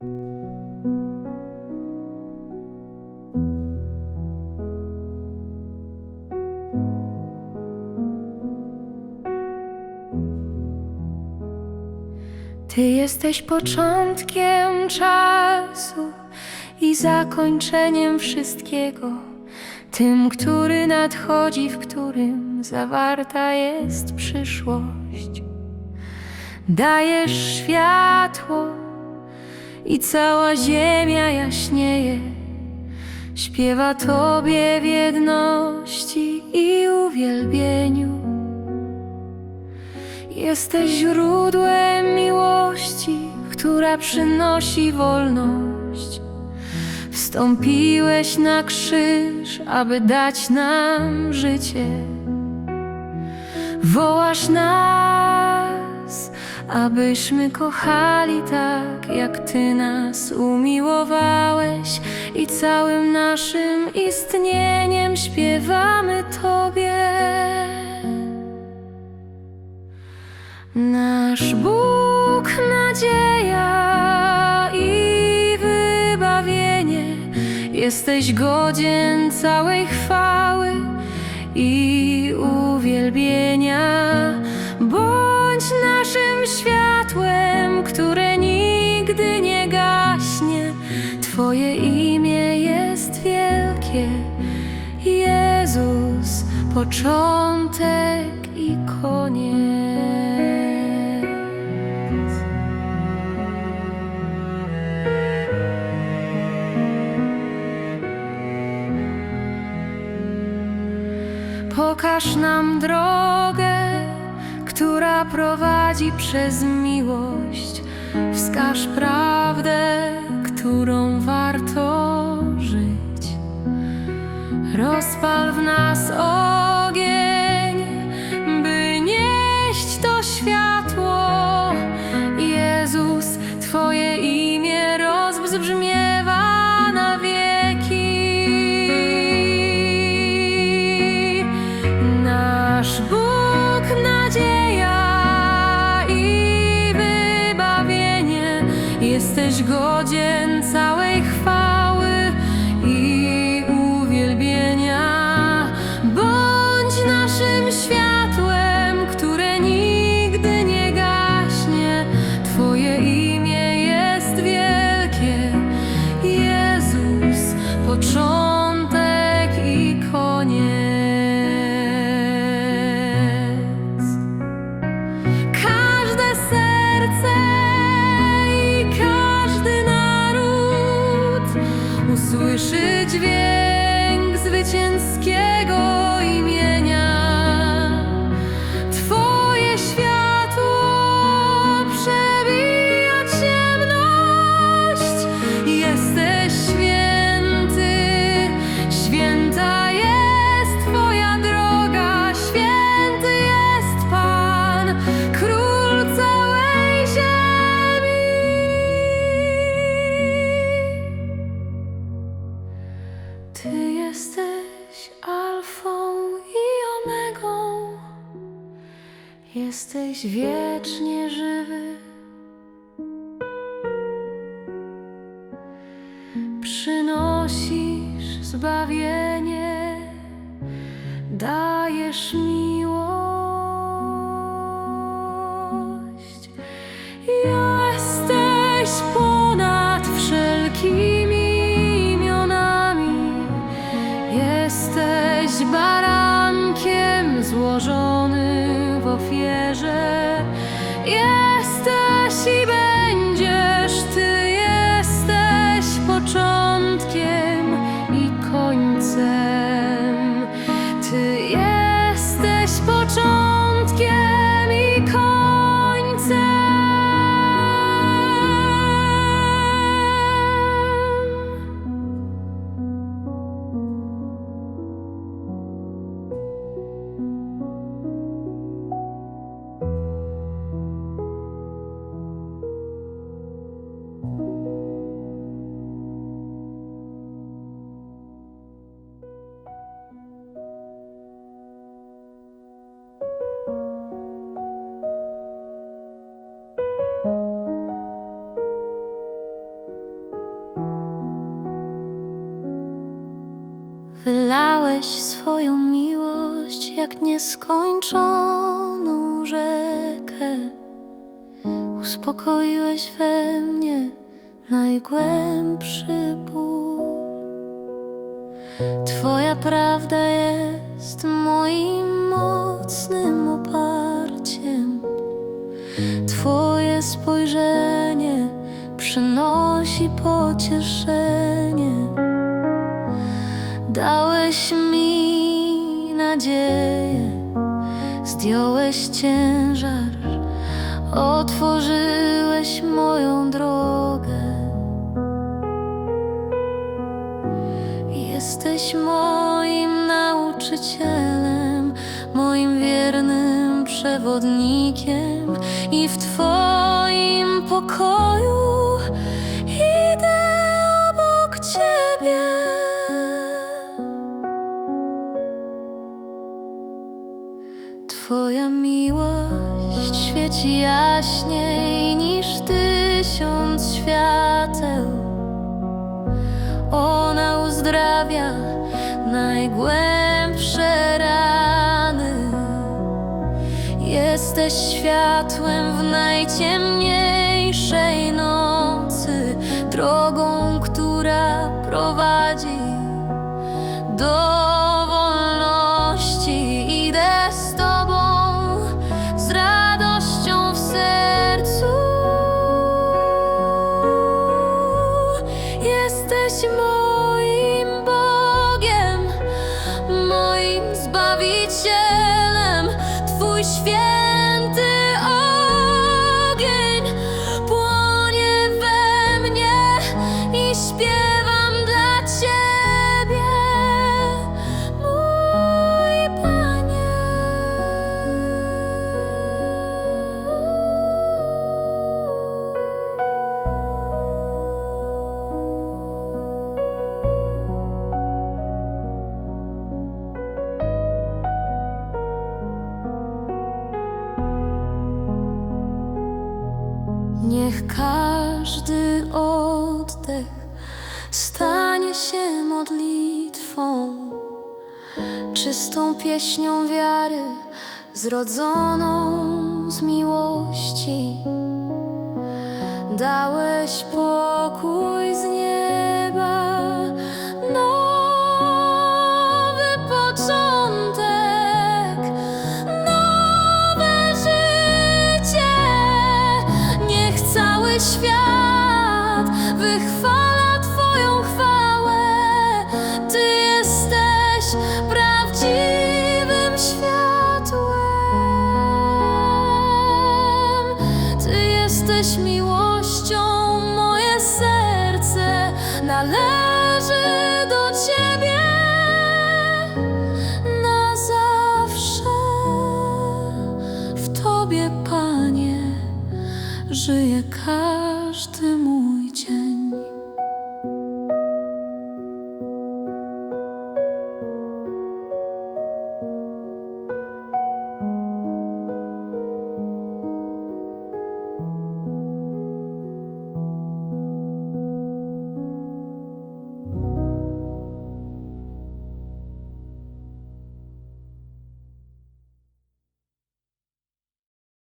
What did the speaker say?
Ty jesteś początkiem czasu i zakończeniem wszystkiego, tym, który nadchodzi, w którym zawarta jest przyszłość. Dajesz światło i cała ziemia jaśnieje. Śpiewa Tobie w jedności i uwielbieniu. Jesteś źródłem miłości, która przynosi wolność. Wstąpiłeś na krzyż, aby dać nam życie. Wołasz nas, abyśmy kochali tak, jak Ty nas umiłowałeś, i całym naszym istnieniem śpiewamy Tobie. Nasz Bóg, nadzieja i wybawienie, jesteś godzien całej chwały i uwielbienia. Początek i koniec. Pokaż nam drogę, która prowadzi przez miłość. Wskaż prawdę, którą warto żyć. Rozpal w nas ogień, godzien całej chwały jesteś wiecznie żywy. Przynosisz zbawienie, dajesz miłość. ofiel. Dałeś swoją miłość jak nieskończoną rzekę. Uspokoiłeś we mnie najgłębszy ból. Twoja prawda jest moim mocnym oparciem. Twoje spojrzenie przynosi pocieszenie. Dałeś mi nadzieję, zdjąłeś ciężar, otworzyłeś moją drogę. Jesteś moim nauczycielem, moim wiernym przewodnikiem i w Twoim pokoju idę obok Ciebie. Twoja miłość świeci jaśniej niż tysiąc świateł. Ona uzdrawia najgłębsze rany. Jesteś światłem w najciemniejszej nocy, drogą, która prowadzi do każdy oddech stanie się modlitwą, czystą pieśnią wiary, zrodzoną z miłości. Dałeś pokój W